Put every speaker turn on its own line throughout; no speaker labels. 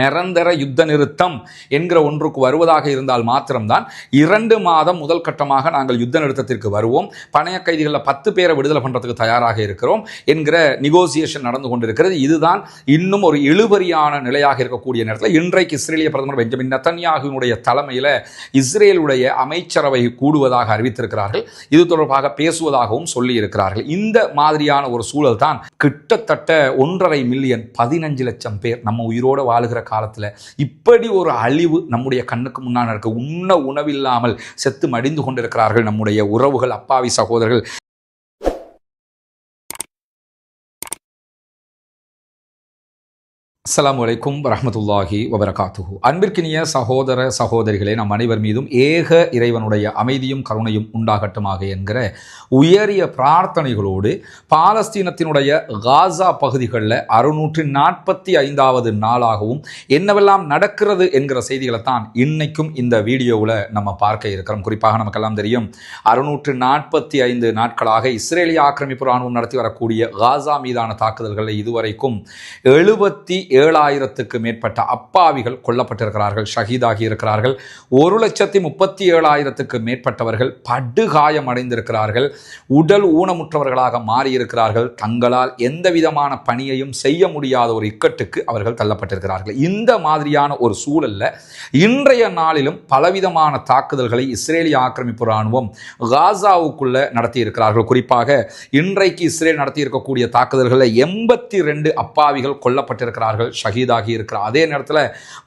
நிரந்தர யுத்த நிறுத்தம் என்கிற ஒன்றுக்கு வருவதாக இருந்தால் மாத்திரம்தான். இரண்டு மாதம் முதல் கட்டமாக நாங்கள் யுத்த நிறுத்தத்திற்கு வருவோம். பணைய கைதிகளில் பத்து பேரை விடுதலை பண்ணுறதுக்கு தயாராக இருக்கிறோம் என்கிற நிகோசியேஷன் நடந்து கொண்டிருக்கிறது. இதுதான் இன்னும் ஒரு இழுபறியான நிலையாக இருக்கக்கூடிய நேரத்தில் இன்றைக்கு இஸ்ரேலிய பிரதமர் பெஞ்சமின் நத்தன்யாகுனுடைய தலைமையில் இஸ்ரேலுடைய அமைச்சரவை கூடுவதாக அறிவித்திருக்கிறார்கள். இது தொடர்பாக பேசுவதாகவும் சொல்லி இருக்கிறார்கள் இந்த மாதிரியான ஒரு சூழல் தான் கிட்டத்தட்ட ஒன்றரை மில்லியன் பதினஞ்சு லட்சம் பேர் நம்ம உயிரோடு வாழுகிற காலத்தில் இப்படி ஒரு அழிவு நம்முடைய கண்ணுக்கு முன்னால் இருக்க உண்ண உணவில்லாமல் செத்து மடிந்து கொண்டிருக்கிறார்கள் நம்முடைய உறவுகள் அப்பாவி சகோதரர்கள். அஸ்லாம் வலைக்கும் வரமத்துல்லாஹி வபரகாத்துஹு. அன்பிற்கினிய சகோதர சகோதரிகளே நம் அனைவர் மீதும் ஏக இறைவனுடைய அமைதியும் கருணையும் உண்டாகட்டுமாக என்கிற உயரிய பிரார்த்தனைகளோடு பாலஸ்தீனத்தினுடைய காசா பகுதிகளில் அறுநூற்றி நாற்பத்தி ஐந்தாவது நாளாகவும் என்னவெல்லாம் நடக்கிறது என்கிற செய்திகளை தான் இன்னைக்கும் இந்த வீடியோவில் நம்ம பார்க்க இருக்கிறோம். குறிப்பாக நமக்கெல்லாம் தெரியும் அறுநூற்று நாற்பத்தி ஐந்து நாட்களாக இஸ்ரேலிய ஆக்கிரமிப்பு ராணுவம் நடத்தி வரக்கூடிய காசா மீதான தாக்குதல்களில் இதுவரைக்கும் எழுபத்தி ஏழாயிரத்துக்கு மேற்பட்ட அப்பாவிகள் கொல்லப்பட்டிருக்கிறார்கள் ஷஹீதாகி இருக்கிறார்கள் ஒரு லட்சத்தி முப்பத்தி ஏழாயிரத்துக்கு மேற்பட்டவர்கள் படுகாயம் அடைந்திருக்கிறார்கள் உடல் ஊனமுற்றவர்களாக மாறியிருக்கிறார்கள். தங்களால் எந்த விதமான பணியையும் செய்ய முடியாத ஒரு இக்கட்டுக்கு அவர்கள் தள்ளப்பட்டிருக்கிறார்கள். இந்த மாதிரியான ஒரு சூழல்ல இன்றைய நாளிலும் பலவிதமான தாக்குதல்களை இஸ்ரேலிய ஆக்கிரமிப்பு ராணுவம் காசாவுக்குள்ள நடத்தியிருக்கிறார்கள். குறிப்பாக இன்றைக்கு இஸ்ரேல் நடத்தியிருக்கக்கூடிய தாக்குதல்களில் எண்பத்தி ரெண்டு அப்பாவிகள் கொல்லப்பட்டிருக்கிறார்கள். அவர்கள் ஷஹீதாகி இருக்கிறார். அதே நேரத்தில்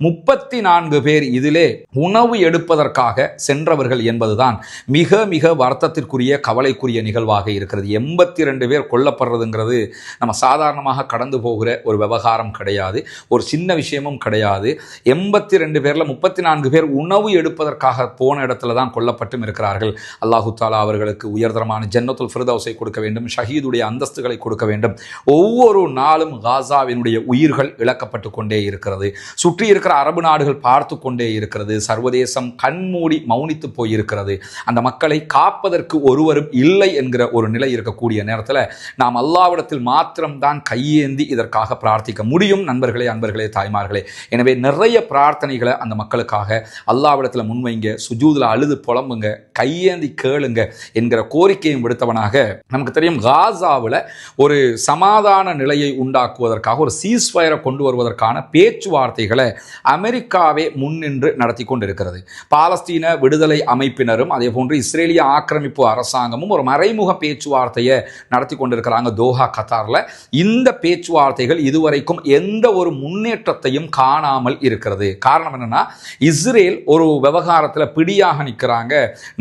முப்பத்தி நான்கு பேர் இதிலே உணவு எடுப்பதற்காக சென்றவர்கள் என்பதுதான் மிக மிக வருத்தத்திற்குரிய கவலைக்குரிய நிகழ்வாக இருக்கிறது. எண்பத்தி ரெண்டு பேர் கொல்லப்படுறதுங்கிறது நம்ம சாதாரணமாக கடந்து போகிற ஒரு விவகாரம் கிடையாது ஒரு சின்ன விஷயமும் கிடையாது. எண்பத்தி ரெண்டு பேரில் முப்பத்தி நான்கு பேர் உணவு எடுப்பதற்காக போன இடத்துல தான் கொல்லப்பட்டும் இருக்கிறார்கள். அல்லாஹு தாலா அவர்களுக்கு உயர்தரமான ஜன்னத்துல் ஃபிரதௌஸை கொடுக்க வேண்டும் ஷஹீதுடைய அந்தஸ்துகளை கொடுக்க வேண்டும். ஒவ்வொரு நாளும் காசாவினுடைய உயிர்கள் இழக்கப்பட்டு கொண்டே இருக்கிறது. சுற்றி இருக்கிற அரபு நாடுகள் பார்த்து கொண்டே இருக்கிறது. சர்வதேசம் கண்மூடி மௌனித்து போயிருக்கிறது. அந்த மக்களை காப்பதற்கு ஒருவரும் இல்லை என்கிற ஒரு நிலை இருக்கக்கூடிய நேரத்தில் நாம் அல்லாவிடத்தில் மாத்திரம்தான் கையேந்தி இதற்காக பிரார்த்திக்க முடியும். நண்பர்களே அன்பர்களே தாய்மார்களே. எனவே நிறைய பிரார்த்தனைகளை அந்த மக்களுக்காக அல்லாவிடத்தில் முன்வைங்க. சுஜூதில் அழுது புலம்புங்க. கையேந்தி கேளுங்க என்கிற கோரிக்கையும் விடுத்தவனாக நமக்கு தெரியும் காசாவில் ஒரு சமாதான நிலையை உண்டாக்குவதற்காக ஒரு சீஸ்ஃபயரை கொண்டு வருவதற்கான பேச்சுவார்த்தைகளை அமெரிக்காவே முன்னின்று நடத்தி கொண்டிருக்கிறது. பாலஸ்தீன விடுதலை அமைப்பினரும் அதே போன்று இஸ்ரேலிய ஆக்கிரமிப்பு அரசாங்கமும் ஒரு மறைமுக பேச்சுவார்த்தையை நடத்தி கொண்டிருக்கிறாங்க தோஹா கத்தாரில். இந்த பேச்சுவார்த்தைகள் இதுவரைக்கும் எந்த ஒரு முன்னேற்றத்தையும் காணாமல் இருக்கிறது. காரணம் என்னன்னா இஸ்ரேல் ஒரு விவகாரத்தில் பிடியாக நிற்கிறாங்க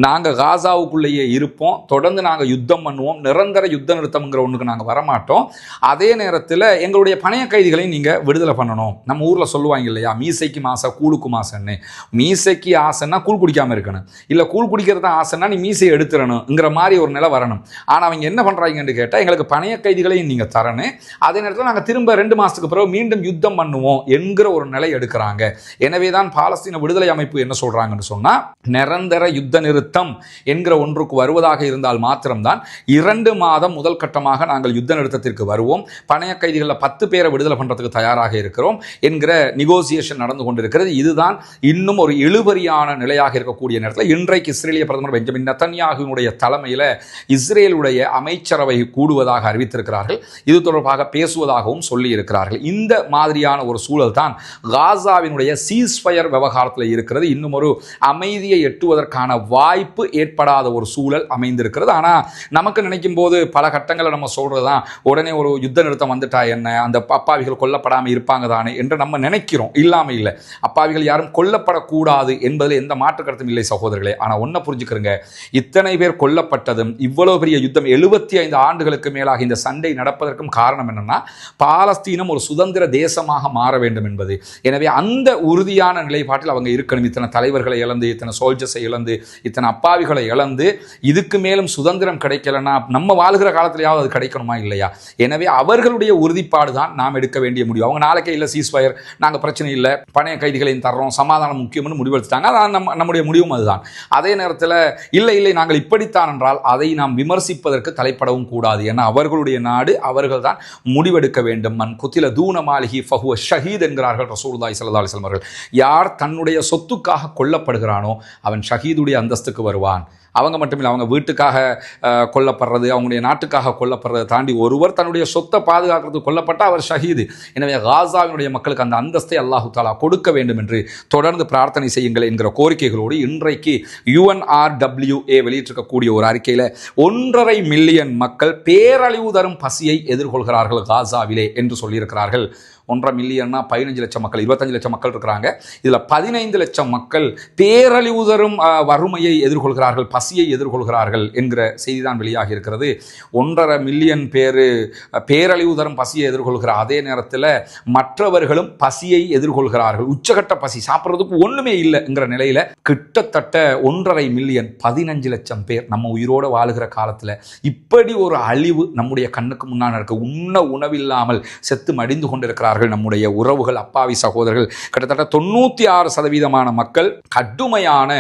நாங்கள் காசாவுக்குள்ளேயே இருப்போம். தொடர்ந்து நாங்கள் யுத்தம் பண்ணுவோம். நிரந்தர யுத்த நிறுத்தம்ங்கிற ஒன்றுக்கு நாங்கள் வரமாட்டோம். அதே நேரத்தில் எங்களுடைய பணைய கைதிகளையும் நீங்கள் விடுதலை பண்ணணும். நம்ம ஊரில் சொல்லுவாங்க இல்லையா? மீசைக்கு மாசை கூழுக்கு மாசன்னு. மீசைக்கு ஆசைன்னா கூழ் குடிக்காமல் இருக்கணும். இல்லை கூழ் குடிக்கிறது தான் ஆசைன்னா நீ மீசையை எடுத்துடணுங்கிற மாதிரி ஒரு நிலை வரணும். ஆனால் அவங்க என்ன பண்ணுறாங்கன்னு கேட்டால் எங்களுக்கு பணைய கைதிகளையும் நீங்கள் தரணும் அதே நேரத்தில் நாங்கள் திரும்ப ரெண்டு மாதத்துக்கு பிறகு மீண்டும் யுத்தம் பண்ணுவோம் என்கிற ஒரு நிலை எடுக்கிறாங்க. எனவே தான் பாலஸ்தீன விடுதலை அமைப்பு என்ன சொல்கிறாங்கன்னு சொன்னால் நிரந்தர யுத்த நிறுத்தம் என்கிற ஒன்றுக்கு வருவதாக இருந்தால் மாத்திரம்தான் இரண்டு மாதம் முதல் கட்டமாக நாங்கள் யுத்த நிறுத்தத்திற்கு வருவோம். பணைய கைதிகளில் பத்து பேரை விடுதலை பண்ணுறதுக்கு தயாராக இருக்கிறோம் என்கிற நிகோசியேஷன் நடந்து கொண்டிருக்கிறது. இதுதான் இன்னும் ஒரு இழுபறியான நிலையாக இருக்கக்கூடிய நேரத்தில் இன்றைக்கு இஸ்ரேலிய பிரதமர் பெஞ்சமின் நத்தன்யாகுவினுடைய தலைமையில் இஸ்ரேலுடைய அமைச்சரவை கூடுவதாக அறிவித்திருக்கிறார்கள். இது தொடர்பாக பேசுவதாகவும் சொல்லி இருக்கிறார்கள் இந்த மாதிரியான ஒரு சூழல் தான் காசாவினுடைய சீஸ்ஃபயர் விவகாரத்தில் இருக்கிறது. இன்னும் ஒரு அமைதியை எட்டுவதற்கான வாய்ப்பு ஏற்படாத ஒரு சூழல் அமைந்திருக்கிறது. ஆனால் நமக்கு நினைக்கும் போது பல கட்டங்களை நம்ம சொல்கிறது தான் உடனே ஒரு யுத்த நிறுத்தம் வந்துட்டா என்ன? அந்த அப்பாவிகள் கொல்லப்படாமல் இருப்பாங்க தானே என்று நம்ம நினைக்கிறோம். இல்லாமல் இல்லை. அப்பாவிகள் யாரும் கொல்லப்படக்கூடாது என்பதில் எந்த மாற்று கருத்தும் இல்லை சகோதரர்களே. ஆனால் ஒன்றை புரிஞ்சுக்கிறங்க. இத்தனை பேர் கொல்லப்பட்டதும் இவ்வளவு பெரிய யுத்தம் எழுபத்தி ஐந்து ஆண்டுகளுக்கு மேலாக இந்த சண்டை நடப்பதற்கும் காரணம் என்னன்னா பாலஸ்தீனம் ஒரு சுதந்திர தேசமாக மாற வேண்டும் என்பது. எனவே அந்த உறுதியான நிலைப்பாட்டில் அவங்க இருக்கணும். இத்தனை தலைவர்களை இழந்து இத்தனை சோல்ஜர்ஸை இழந்து இத்தனை அப்பாவிகளை இழந்து இதுக்கு மேலும் சுதந்திரம் கிடைக்கலன்னா நம்ம வாழ்கிற காலத்திலேயாவது அது கிடைக்கணுமா இல்லையா? எனவே அவர்களுடைய உறுதிப்பாடு தான் நாம் எடுக்க வேண்டிய முடிவு அவங்க நாளைக்கே இல்லை சீஸ்ஃபயர் நாங்கள் பிரச்சனை இல்லை. பணைய கைதிகளையும் தர்றோம். சமாதானம் முக்கியம்னு முடிவெடுத்துட்டாங்க. அதான் நம்ம நம்முடைய முடிவும் அதுதான். அதே நேரத்தில் இல்லை இல்லை நாங்கள் இப்படித்தான் என்றால் அதை நாம் விமர்சிப்பதற்கு தலைப்படவும் கூடாது. ஏன்னா அவர்களுடைய நாடு அவர்கள் தான் முடிவெடுக்க வேண்டும். மன் குத்தில தூன மாளிகி ஃபஹுவ ஷஹீத் என்கிறார்கள் ரசூலுல்லாஹி ஸல்லல்லாஹு செல்வர்கள் அவர்கள். யார் தன்னுடைய சொத்துக்காக கொல்லப்படுகிறானோ அவன் ஷஹீதுடைய அந்தஸ்துக்கு வருவான். அவங்க மட்டும் இல்லை அவங்க வீட்டுக்காக கொல்லப்படுறது அவங்களுடைய நாட்டுக்காக கொல்லப்படுறதை தாண்டி ஒருவர் தன்னுடைய சொத்தை பாதுகாக்கிறது கொல்லப்பட்ட அவர் ஷஹீது. எனவே காசாவினுடைய மக்களுக்கு அந்த அந்தஸ்தை அல்லாஹு தாலா கொடுக்க வேண்டும் என்று தொடர்ந்து பிரார்த்தனை செய்யுங்கள் என்கிற கோரிக்கைகளோடு இன்றைக்கு யுஎன்ஆர்டபிள்யூஏ வெளியிட்டிருக்கக்கூடிய ஒரு அறிக்கையில் ஒன்றரை மில்லியன் மக்கள் பேரழிவு தரும் பசியை எதிர்கொள்கிறார்கள் காசாவிலே என்று சொல்லியிருக்கிறார்கள். ஒன்றரை மில்லியன்னா பதினஞ்சு லட்சம் மக்கள் இருபத்தஞ்சு லட்சம் மக்கள் இருக்கிறாங்க. இதில் பதினைந்து லட்சம் மக்கள் பேரழிவு தரும் வறுமையை எதிர்கொள்கிறார்கள் பசியை எதிர்கொள்கிறார்கள் என்கிற செய்தி தான் வெளியாகி இருக்கிறது. ஒன்றரை மில்லியன் பேர் பேரழிவு தரும் பசியை எதிர்கொள்கிற அதே நேரத்தில் மற்றவர்களும் பசியை எதிர்கொள்கிறார்கள். உச்சகட்ட பசி சாப்பிட்றதுக்கு ஒன்றுமே இல்லைங்கிற நிலையில் கிட்டத்தட்ட ஒன்றரை மில்லியன் பதினஞ்சு லட்சம் பேர் நம்ம உயிரோடு வாழுகிற காலத்தில் இப்படி ஒரு அழிவு நம்முடைய கண்ணுக்கு முன்னால் இருக்க. உண்ண உணவில்லாமல் செத்து மடிந்து கொண்டிருக்கிறார்கள். நம்முடைய உறவுகள் அப்பாவி சகோதரர்கள் கிட்டத்தட்ட தொண்ணூற்றி ஆறு சதவீதமான மக்கள் கடுமையான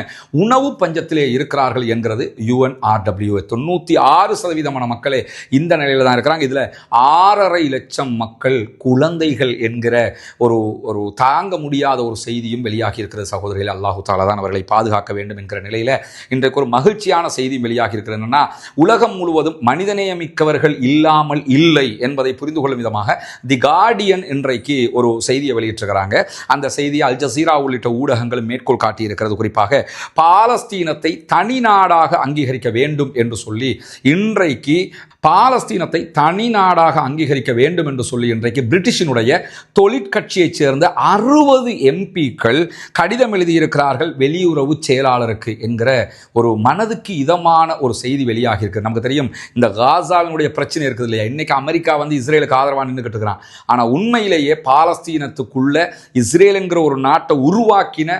உணவு பஞ்சத்திலே இருக்கிறார்கள் என்கிறது யுஎன்ஆர்டபிள்யூ தொண்ணூற்றி ஆறு சதவீதமான மக்களே இந்த நிலையில் தான் இருக்கிறாங்க. இதில் ஆறரை லட்சம் மக்கள் குழந்தைகள் என்கிற ஒரு ஒரு தாங்க முடியாத ஒரு செய்தியும் வெளியாகி இருக்கிறது சகோதரிகள். அல்லாஹு தாலா தான் அவர்களை பாதுகாக்க வேண்டும் என்கிற நிலையில் இன்றைக்கு ஒரு மகிழ்ச்சியான செய்தி வெளியாகி இருக்கிறது. என்னன்னா உலகம் முழுவதும் மனிதநேயமிக்கவர்கள் இல்லாமல் இல்லை என்பதை புரிந்து கொள்ளும் விதமாக தி கார்டியன் என்ற இன்றைக்கு ஒரு செய்தியை வெளியிட்டிருக்கிறாங்க. அந்த செய்தியை அல் ஜசீரா உள்ளிட்ட ஊடகங்களும் மேற்கோள் காட்டியிருக்கிறது குறிப்பாக பாலஸ்தீனத்தை தனி நாடாக அங்கீகரிக்க வேண்டும் என்று சொல்லி இன்றைக்கு பாலஸ்தீனத்தை தனி நாடாக அங்கீகரிக்க வேண்டும் என்று சொல்லி இன்றைக்கு பிரிட்டிஷினுடைய தொழிற்கட்சியைச் சேர்ந்த அறுபது எம்பிக்கள் கடிதம் எழுதியிருக்கிறார்கள் வெளியுறவு செயலாளருக்கு என்கிற ஒரு மனதுக்கு இதமான ஒரு செய்தி வெளியாகி இருக்கு நமக்கு தெரியும் இந்த காசாவினுடைய பிரச்சனை இருக்குது இல்லையா? இன்னைக்கு அமெரிக்கா வந்து இஸ்ரேலுக்கு ஆதரவாக நின்றுக்கிட்டு இருக்கிறான். ஆனால் உண்மையிலேயே பாலஸ்தீனத்துக்குள்ள இஸ்ரேல் என்கிற ஒரு நாட்டை உருவாக்கின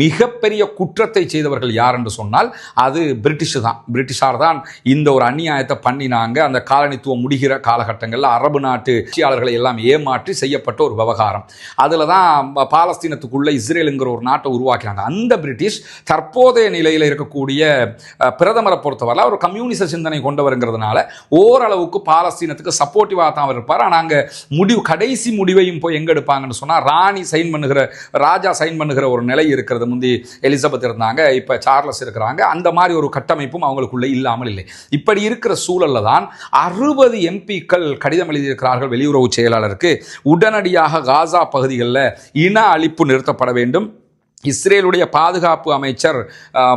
மிகப்பெரிய குற்றத்தை செய்தவர்கள் யார் என்று சொன்னால் அது பிரிட்டிஷ் தான். பிரிட்டிஷார் தான் இந்த ஒரு அநியாயத்தை பண்ணினாங்க. அந்த காலனித்துவம் முடிகிற காலகட்டங்களில் அரபு நாட்டு ஆட்சியாளர்களை எல்லாம் ஏமாற்றி செய்யப்பட்ட ஒரு விவகாரம். அதில் தான் பாலஸ்தீனத்துக்குள்ள இஸ்ரேலுங்கிற ஒரு நாட்டை உருவாக்கினாங்க. அந்த பிரிட்டிஷ் தற்போதைய நிலையில் இருக்கக்கூடிய பிரதமரை பொறுத்தவரை ஒரு கம்யூனிச சிந்தனை கொண்டவருங்கிறதுனால ஓரளவுக்கு பாலஸ்தீனத்துக்கு சப்போர்ட்டிவாக தான் அவர் இருப்பார். ஆனால் அங்கே முடிவு கடைசி முடிவையும் போய் எங்கே எடுப்பாங்கன்னு சொன்னால் ராணி சைன் பண்ணுகிற ராஜா சைன் பண்ணுகிற ஒரு நிலை இருக்கிறது. முந்தி எலிசபெத் இருந்தாங்க இப்போ சார்லஸ் இருக்கிறாங்க. அந்த மாதிரி ஒரு கட்டமைப்பும் அவங்களுக்குள்ளே இல்லாமல் இல்லை. இப்படி இருக்கிற சூழல்ல தான் அறுபது எம்பிக்கள் கடிதம் எழுதியிருக்கிறார்கள் வெளியுறவு செயலாளருக்கு. உடனடியாக காசா பகுதிகளில் இன அழிப்பு நிறுத்தப்பட வேண்டும். இஸ்ரேலுடைய பாதுகாப்பு அமைச்சர்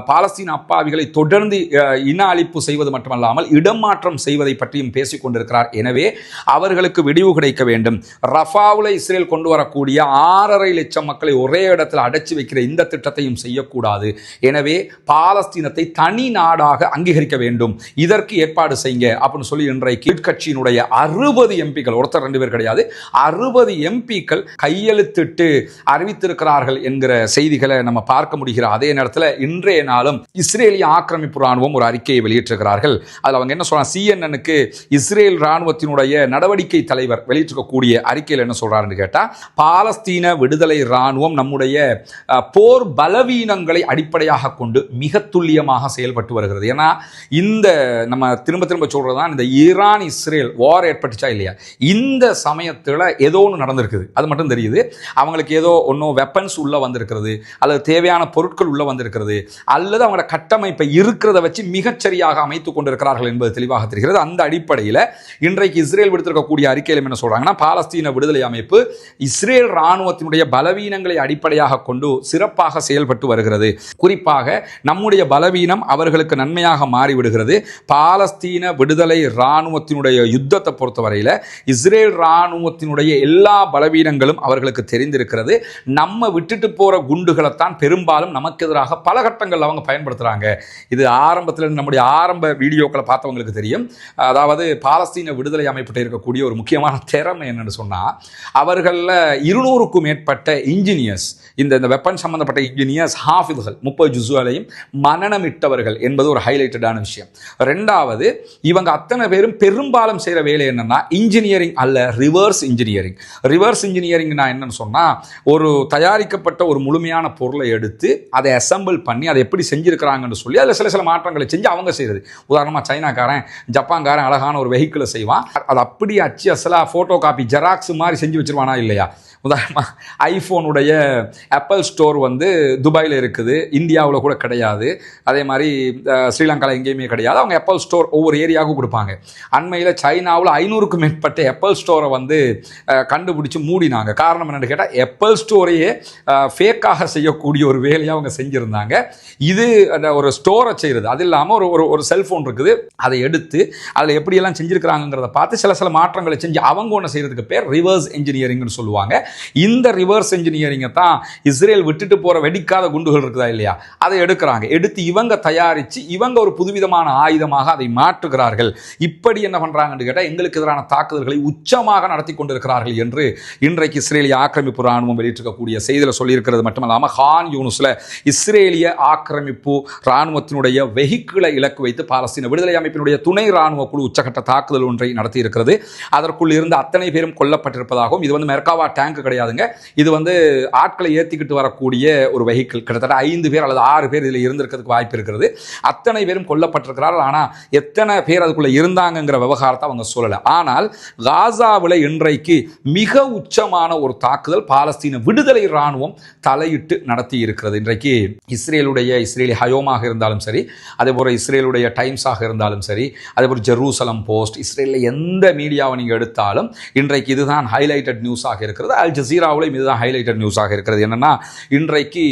பாலஸ்தீன் அப்பாவிகளை தொடர்ந்து இன அழிப்பு செய்வது மட்டுமல்லாமல் இடமாற்றம் செய்வதை பற்றியும் பேசிக் கொண்டிருக்கிறார். எனவே அவர்களுக்கு விடிவு கிடைக்க வேண்டும். ரஃபாவில் இஸ்ரேல் கொண்டு வரக்கூடிய ஆறரை லட்சம் மக்களை ஒரே இடத்தில் அடைச்சி வைக்கிற இந்த திட்டத்தையும் செய்யக்கூடாது. எனவே பாலஸ்தீனத்தை தனி நாடாக அங்கீகரிக்க வேண்டும். இதற்கு ஏற்பாடு செய்யுங்க அப்படின்னு சொல்லி இன்றைக்கு கட்சியினுடைய அறுபது எம்பிக்கள் ஒருத்தர் ரெண்டு பேர் கிடையாது அறுபது எம்பிக்கள் கையெழுத்திட்டு அறிவித்திருக்கிறார்கள் என்கிற செய்தி செய்திகளை நம்ம பார்க்க முடிகிற அதே நேரத்தில் இன்றைய நாளும் இஸ்ரேலிய ஆக்கிரமிப்பு ராணுவம் ஒரு அறிக்கையை வெளியிட்டிருக்கிறார்கள். அதில் அவங்க என்ன சொல்றாங்க? சிஎன்எனுக்கு இஸ்ரேல் ராணுவத்தினுடைய நடவடிக்கை தலைவர் வெளியிட்டிருக்கக்கூடிய அறிக்கையில் என்ன சொல்றாருன்னு கேட்டால் பாலஸ்தீன விடுதலை ராணுவம் நம்முடைய போர் பலவீனங்களை அடிப்படையாக கொண்டு மிக துல்லியமாக செயல்பட்டு வருகிறது. ஏன்னா இந்த நம்ம திரும்ப திரும்ப சொல்றது தான் இந்த ஈரான் இஸ்ரேல் வார் ஏற்பட்டுச்சா இல்லையா? இந்த சமயத்தில் ஏதோ ஒன்று நடந்திருக்குது. அது மட்டும் தெரியுது. அவங்களுக்கு ஏதோ ஒன்றும் வெப்பன்ஸ் உள்ளே வந்திருக்கிறது. அல்லது தேவையான பொருட்கள் உள்ள வந்திருக்கிறது அல்லது அவங்களோட கட்டமைப்பை இருக்கிறத வச்சு மிகச்சரியாக அமைத்து கொண்டிருக்கிறார்கள் என்பது தெளிவாக தெரிகிறது. அந்த அடிப்படையில் இன்றைக்கு இஸ்ரேல் விடுத்திருக்கக்கூடிய அறிக்கையில் என்ன சொல்றாங்கன்னா பாலஸ்தீன விடுதலை அமைப்பு இஸ்ரேல் ராணுவத்தினுடைய பலவீனங்களை அடிப்படையாக கொண்டு சிறப்பாக செயல்பட்டு வருகிறது. குறிப்பாக நம்முடைய பலவீனம் அவர்களுக்கு நன்மையாக மாறிவிடுகிறது. பாலஸ்தீன விடுதலை ராணுவத்தினுடைய யுத்தத்தை பொறுத்தவரையில் இஸ்ரேல் ராணுவத்தினுடைய எல்லா பலவீனங்களும் அவர்களுக்கு தெரிந்திருக்கிறது. நம்ம விட்டுட்டு போற குண்டு குண்டுகளைத்தான் பெரும்பாலும் நமக்கு எதிராக பல கட்டங்களில் அவங்க பயன்படுத்துகிறாங்க இது ஆரம்பத்தில் நம்முடைய ஆரம்ப வீடியோக்களை பார்த்தவங்களுக்கு தெரியும். அதாவது பாலஸ்தீன விடுதலை அமைப்பிட்ட இருக்கக்கூடிய ஒரு முக்கியமான திறமை என்னென்னு சொன்னால் அவர்களில் இருநூறுக்கும் மேற்பட்ட இன்ஜினியர்ஸ் இந்த இந்த வெப்பன் சம்பந்தப்பட்ட இன்ஜினியர்ஸ் ஹாஃபிதுகள் முப்பது ஜுசுவலையும் மனநமிட்டவர்கள் என்பது ஒரு ஹைலைட்டடான விஷயம். ரெண்டாவது இவங்க அத்தனை பேரும் பெரும்பாலும் செய்கிற வேலை என்னென்னா இன்ஜினியரிங் அல்ல ரிவர்ஸ் இன்ஜினியரிங் ரிவர்ஸ் இன்ஜினியரிங்னா என்னன்னு சொன்னால் ஒரு தயாரிக்கப்பட்ட ஒரு முழுமையான பொருளை எடுத்து அதை அசம்பிள் பண்ணி அதை எப்படி செஞ்சுருக்கிறாங்கன்னு சொல்லி அதில் சில சில மாற்றங்களை செஞ்சு அவங்க செய்கிறது உதாரணமாக சைனாக்காரன் ஜப்பான்காரன் அழகான ஒரு வெஹிக்கிளை செய்வான். அது அப்படி அச்சு அசலாக ஃபோட்டோ காப்பி ஜெராக்ஸ் மாதிரி செஞ்சு வச்சிருவானா இல்லையா? உதாரணமாக ஐஃபோனுடைய ஆப்பிள் ஸ்டோர் வந்து துபாயில் இருக்குது. இந்தியாவில் கூட கிடையாது. அதே மாதிரி ஸ்ரீலங்காவில் எங்கேயுமே கிடையாது. அவங்க ஆப்பிள் ஸ்டோர் ஒவ்வொரு ஏரியாவுக்கும் கொடுப்பாங்க. அண்மையில் சைனாவில் ஐநூறுக்கும் மேற்பட்ட ஆப்பிள் ஸ்டோரை வந்து கண்டுபிடிச்சி கண்டுபிடிச்சு மூடினாங்க. காரணம் என்னென்னு கேட்டால் ஆப்பிள் ஸ்டோரையே ஃபேக்காக செய்யக்கூடிய ஒரு வேலையை அவங்க செஞ்சுருந்தாங்க. இது அந்த ஒரு ஸ்டோரை செய்கிறது அது இல்லாமல் ஒரு ஒரு ஒரு செல்ஃபோன் இருக்குது. அதை எடுத்து அதில் எப்படியெல்லாம் செஞ்சுருக்கிறாங்கிறத பார்த்து சில சில மாற்றங்களை செஞ்சு அவங்க ஒன்று செய்கிறதுக்கு பேர் ரிவர்ஸ் இன்ஜினியரிங்னு சொல்லுவாங்க. இந்த ரிவர்ஸ் இன்ஜினியரிங்கை தான் இஸ்ரேல் விட்டுட்டு போகிற வெடிக்காத குண்டுகள் இருக்குதா இல்லையா? அதை எடுக்கிறாங்க. எடுத்து இவங்க தயாரித்து இவங்க ஒரு புதுவிதமான ஆயுதமாக அதை மாற்றுகிறார்கள். இப்படி என்ன பண்ணுறாங்கன்னு கேட்டால் எங்களுக்கு எதிரான தாக்குதல்களை உச்சமாக நடத்தி கொண்டிருக்கிறார்கள் என்று இன்றைக்கு இஸ்ரேலிய ஆக்கிரமிப்பு ராணுவம் வெளியிட்டிருக்கக்கூடிய செய்தியில் சொல்லியிருக்கிறது மட்டுமல்லாமல் ஹான் யூனுஸில் இஸ்ரேலிய ஆக்கிரமிப்பு ராணுவத்தினுடைய வெஹிக்கிளை இலக்கு வைத்து பாலஸ்தீன விடுதலை அமைப்பினுடைய துணை ராணுவ குழு உச்சகட்ட தாக்குதல் ஒன்றை நடத்தியிருக்கிறது. அதற்குள் இருந்து அத்தனை பேரும் கொல்லப்பட்டிருப்பதாகவும் இது வந்து மெர்காவா டேங்க் கிடையாதுங்க. இது வந்து ஆட்களை ஏற்றிக்கிட்டு வரக்கூடிய ஒரு வெஹிக்கிள் கிட்டத்தட்ட ஐந்து பேர் அல்லது ஆறு பேர் இதில் இருந்திருக்கிறதுக்கு வாய்ப்பு இருக்கிறது. அத்தனை பேரும் கொல்லப்பட்டிருக்கிறார்கள். ஆனால் எத்தனை பேர் அதுக்குள்ளே இருந்தாங்கங்கிற விவகாரத்தை அவங்க சொல்லலை. ஆனால் காசாவில் இன்றைக்கு மிக உச்சமான ஒரு தாக்குதல் பாலஸ்தீன விடுதலை ராணுவம் தலையிட்டு நடத்தி இருக்கிறது. இன்றைக்கு இஸ்ரேலுடைய இஸ்ரேலி ஹயோமாக இருந்தாலும் சரி அதே போல் இஸ்ரேலுடைய டைம்ஸாக இருந்தாலும் சரி அதே போல் ஜெருசலம் போஸ்ட் இஸ்ரேலில் எந்த மீடியாவை நீங்கள் எடுத்தாலும் இன்றைக்கு இதுதான் ஹைலைட்டட் நியூஸாக இருக்கிறது. அல் ஜசீராவிலையும் இதுதான் ஹைலைட்டட் நியூஸாக இருக்கிறது. என்னன்னா இன்றைக்கு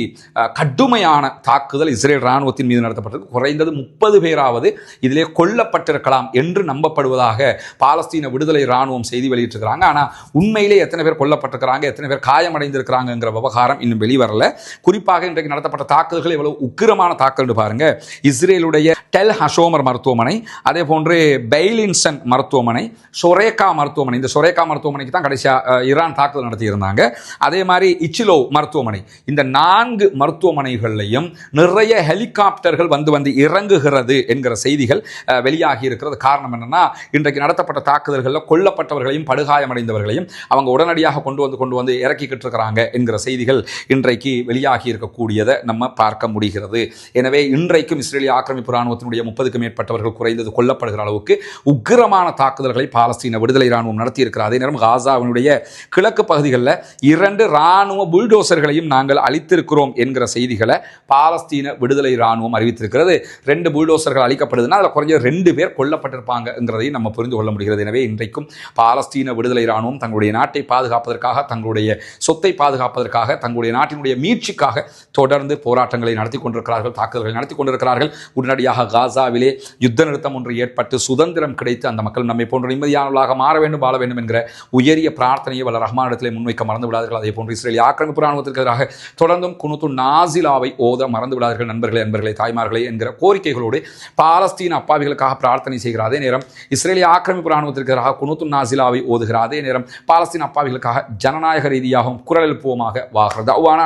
கடுமையான தாக்குதல் இஸ்ரேல் ராணுவத்தின் மீது நடத்தப்பட்டிருக்கு. குறைந்தது முப்பது பேராவது இதிலே கொல்லப்பட்டிருக்கலாம் என்று நம்பப்படுவதாக பாலஸ்தீன விடுதலை ராணுவம் செய்தி வெளியிட்டிருக்கிறாங்க. ஆனால் உண்மையிலே எத்தனை பேர் கொல்லப்பட்டிருக்கிறாங்க எத்தனை பேர் காயமடைந்திருக்கிறாங்கங்கிற விவகாரம் இன்னும் வெளிவரல. குறிப்பாக இன்றைக்கு நடத்தப்பட்ட தாக்குதல்கள் எவ்வளவு உக்கிரமான தாக்கல் பாருங்க. இஸ்ரேலுடைய டெல் ஹஷோமர் மருத்துவமனை அதே போன்று பெய்லின்சன் மருத்துவமனை சொரேகா மருத்துவமனை இந்த சொரேகா மருத்துவமனைக்கு தான் கடைசியாக ஈரான் தாக்குதல் நடத்தியிருந்தாங்க. அதே மாதிரி இச்சிலோ மருத்துவமனை இந்த நான்கு மருத்துவமனைகள்லையும் நிறைய ஹெலிகாப்டர்கள் வந்து வந்து இறங்குகிறது என்கிற செய்திகள் வெளியாகி இருக்கிறது. காரணம் என்னன்னா இன்றைக்கு நடத்தப்பட்ட தாக்குதல்களில் கொல்லப்பட்டவர்களையும் படுகாயமடைந்தவர்களையும் அவங்க உடனடியாக கொண்டு வந்து கொண்டு வந்து இறக்கிக்கிட்டு இருக்கிறாங்க என்கிற செய்திகள் இன்றைக்கு வெளியாகி இருக்கக்கூடியதை நம்ம பார்க்க முடிகிறது. எனவே இன்றைக்கும் இஸ்ரேலிய ஆக்கிரமிப்பு இராணுவத்தினுடைய முப்பதுக்கு மேற்பட்டவர்கள் குறைந்தது கொல்லப்படுகிற அளவுக்கு உக்கிரமான தாக்குதல்களை பாலஸ்தீன விடுதலை ராணுவம் நடத்தியிருக்கிறது. அதே நேரம் காசாவினுடைய கிழக்கு பகுதிகளில் இரண்டு ராணுவ புல்டோசர்களையும் நாங்கள் அளித்திருக்கிறோம் என்கிற செய்திகளை பாலஸ்தீன விடுதலை ராணுவம் அறிவித்திருக்கிறது. ரெண்டு புல்டோசர்கள் அளிக்கப்படுதுன்னா அதில் குறைஞ்ச ரெண்டு பேர் கொல்லப்பட்டிருப்பாங்கங்கிறதையும் நம்ம புரிந்து கொள்ள முடிகிறது. எனவே இன்றைக்கும் பாலஸ்தீன விடுதலை ராணுவம் தங்களுடைய நாட்டை பாதுகாப்பதற்காக தங்களுடைய சொத்தை பாதுகாப்பதற்காக தங்களுடைய நாட்டினுடைய மீட்சிக்காக தொடர்ந்து போராட்டங்களை நடத்தி கொண்டிருக்கிறார்கள் தாக்குதல்களை நடத்தி கொண்டிருக்கிறார்கள். உடனடியாக காசாவிலே யுத்த நிறுத்தம் ஒன்று ஏற்பட்டு சுதந்திரம் கிடைத்து அந்த மக்கள் நம்மை போன்ற நிம்மதியானவர்களாக மாற வேண்டும் வாழ வேண்டும் என்கிற உயரிய பிரார்த்தனையை வல்ல ரஹ்மானிடத்திலே முன்வைக்க மறந்து விடாதீர்கள் அதே போன்று இஸ்ரேலிய ஆக்கிரமிப்பு ராணுவத்திற்கு எதிராக தொடர்ந்தும் குனுத்து நாசிலாவை ஓத மறந்து விடாதீர்கள் நண்பர்களே நண்பர்களே தாய்மார்களே என்கிற கோரிக்கைகளோடு பாலஸ்தீன அப்பாவிகளுக்காக பிரார்த்தனை செய்கிற அதே நேரம் இஸ்ரேலிய ஆக்கிரமிப்பு ராணுவத்திற்கு எதிராக குனுத்து நாசிலாவை ஓதுகிற அதே நேரம் பாலஸ்தீன் அப்பாவிகளுக்காக ஜனநாயக ரீதியாகவும் குரல் எழுப்புவோமாக வாகிறது. அவ்வானா